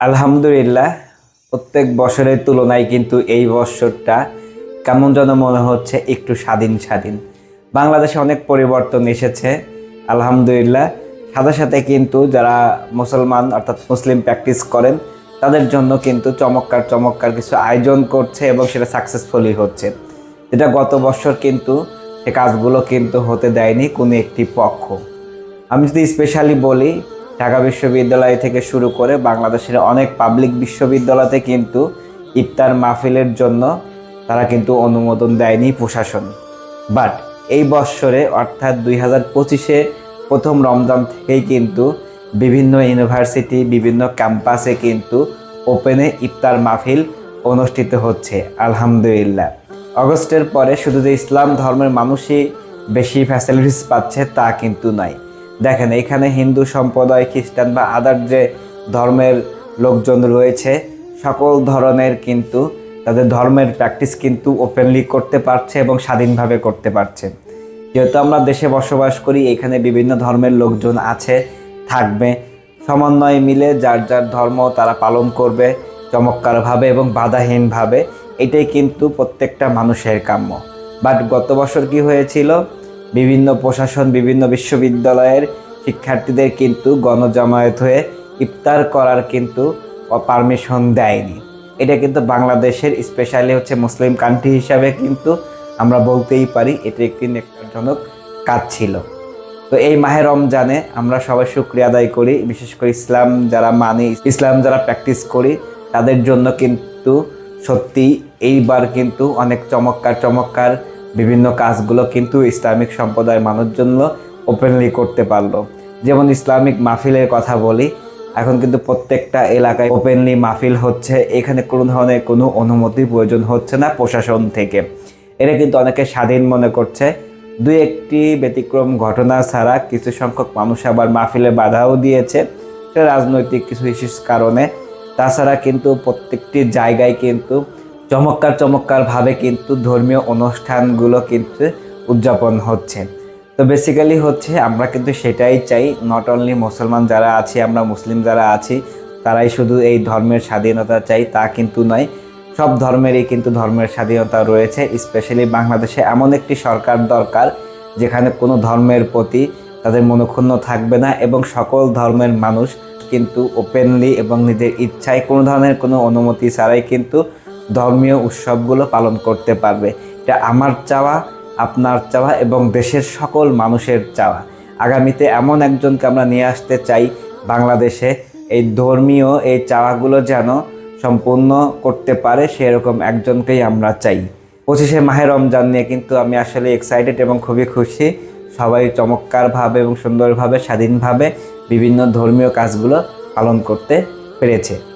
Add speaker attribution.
Speaker 1: আলহামদুলিল্লাহ, প্রত্যেক বছরের তুলনায় কিন্তু এই বছরটা কেমন যেন মনে হচ্ছে একটু স্বাধীন স্বাধীন। বাংলাদেশে অনেক পরিবর্তন এসেছে, আলহামদুলিল্লাহ। সাথে সাথে কিন্তু যারা মুসলমান অর্থাৎ মুসলিম প্র্যাকটিস করেন, তাদের জন্য কিন্তু চমৎকার চমৎকার কিছু আয়োজন করছে এবং সেটা সাকসেসফুলি হচ্ছে। যেটা গত বছর কিন্তু সে কাজগুলো কিন্তু হতে দেয়নি কোনো একটি পক্ষ। আমি যদি স্পেশালি বলি ঢাকা বিশ্ববিদ্যালয় থেকে শুরু করে বাংলাদেশের অনেক পাবলিক বিশ্ববিদ্যালয়তে কিন্তু ইফতার মাহফিলের জন্য তারা কিন্তু অনুমোদন দেয়নি প্রশাসন। বাট এই বৎসরে, অর্থাৎ দুই হাজার পঁচিশে প্রথম রমজান থেকেই কিন্তু বিভিন্ন ইউনিভার্সিটি বিভিন্ন ক্যাম্পাসে কিন্তু ওপেনে ইফতার মাহফিল অনুষ্ঠিত হচ্ছে, আলহামদুলিল্লাহ। অগস্টের পরে শুধু যে ইসলাম ধর্মের মানুষই বেশি ফ্যাসিলিটিস পাচ্ছে তা কিন্তু নয়। দেখেন, এখানে হিন্দু সম্প্রদায়, খ্রিস্টান বা আদার যে ধর্মের লোকজন রয়েছে, সকল ধরনের কিন্তু তাদের ধর্মের প্র্যাকটিস কিন্তু ওপেনলি করতে পারছে এবং স্বাধীনভাবে করতে পারছে। যেহেতু আমরা দেশে বসবাস করি, এখানে বিভিন্ন ধর্মের লোকজন আছে, থাকবে। সমন্বয় মিলে যার যার ধর্ম তারা পালন করবে চমৎকারভাবে এবং বাধাহীনভাবে। এটাই কিন্তু প্রত্যেকটা মানুষের কাম্য। বাট গত বছর কি হয়েছিল? বিভিন্ন প্রশাসন, বিভিন্ন বিশ্ববিদ্যালয়ের শিক্ষার্থীদের কিন্তু গণজামায়াত হয়ে ইফতার করার কিন্তু পারমিশন দেয়নি। এটা কিন্তু বাংলাদেশের, স্পেশালি হচ্ছে মুসলিম কান্ট্রি হিসাবে কিন্তু আমরা বলতেই পারি, এটি একটি নেকটারজনক কাজ ছিল। তো এই মাহে রমজানে আমরা সবাই শুক্রিয়া আদায় করি, বিশেষ করে ইসলাম যারা মানি, ইসলাম যারা প্র্যাকটিস করি, তাদের জন্য কিন্তু সত্যি এইবার কিন্তু অনেক চমৎকার চমৎকার বিভিন্ন কাজগুলো কিন্তু ইসলামিক সম্প্রদায়ের মানুষ জন্য ওপেনলি করতে পারল। যেমন ইসলামিক মাহফিলের কথা বলি, এখন কিন্তু প্রত্যেকটা এলাকায় ওপেনলি মাহফিল হচ্ছে, এখানে কোনো ধরনের কোনো অনুমতির প্রয়োজন হচ্ছে না প্রশাসন থেকে। এটা কিন্তু অনেকে স্বাধীন মনে করছে। দুই একটি ব্যতিক্রম ঘটনা ছাড়া কিছু সংখ্যক মানুষ আবার মাহফিলে বাধাও দিয়েছে রাজনৈতিক কিছু ইস্যুস কারণে। তাছাড়া কিন্তু প্রত্যেকটি জায়গায় কিন্তু চমৎকার চমৎকারভাবে কিন্তু ধর্মীয় অনুষ্ঠানগুলো কিন্তু উদযাপন হচ্ছে। তো বেসিক্যালি হচ্ছে আমরা কিন্তু সেটাই চাই নট অনলি মুসলমান যারা আছি, আমরা মুসলিম যারা আছি, তারাই শুধু এই ধর্মের স্বাধীনতা চাই, তা কিন্তু নয়। সব ধর্মেরই কিন্তু ধর্মের স্বাধীনতা রয়েছে স্পেশালি বাংলাদেশে এমন একটি সরকার দরকার, যেখানে কোনো ধর্মের প্রতি তাদের মনোক্ষুণ্ণ থাকবে না এবং সকল ধর্মের মানুষ কিন্তু ওপেনলি এবং নিজের ইচ্ছায় কোনো ধরনের কোনো অনুমতি ছাড়াই কিন্তু ধর্মীয় উৎসবগুলো পালন করতে পারবে। এটা আমার চাওয়া, আপনার চাওয়া এবং দেশের সকল মানুষের চাওয়া। আগামীতে এমন একজনকে আমরা নিয়ে আসতে চাই বাংলাদেশে। এই ধর্মীয় এই চাওয়াগুলো যেন সম্পূর্ণ করতে পারে, সেরকম একজনকেই আমরা চাই। পঁচিশে মাহে রমজান নিয়ে কিন্তু আমি আসলে এক্সাইটেড এবং খুবই খুশি। সবাই চমৎকারভাবে এবং সুন্দরভাবে, স্বাধীনভাবে বিভিন্ন ধর্মীয় কাজগুলো পালন করতে পেরেছে।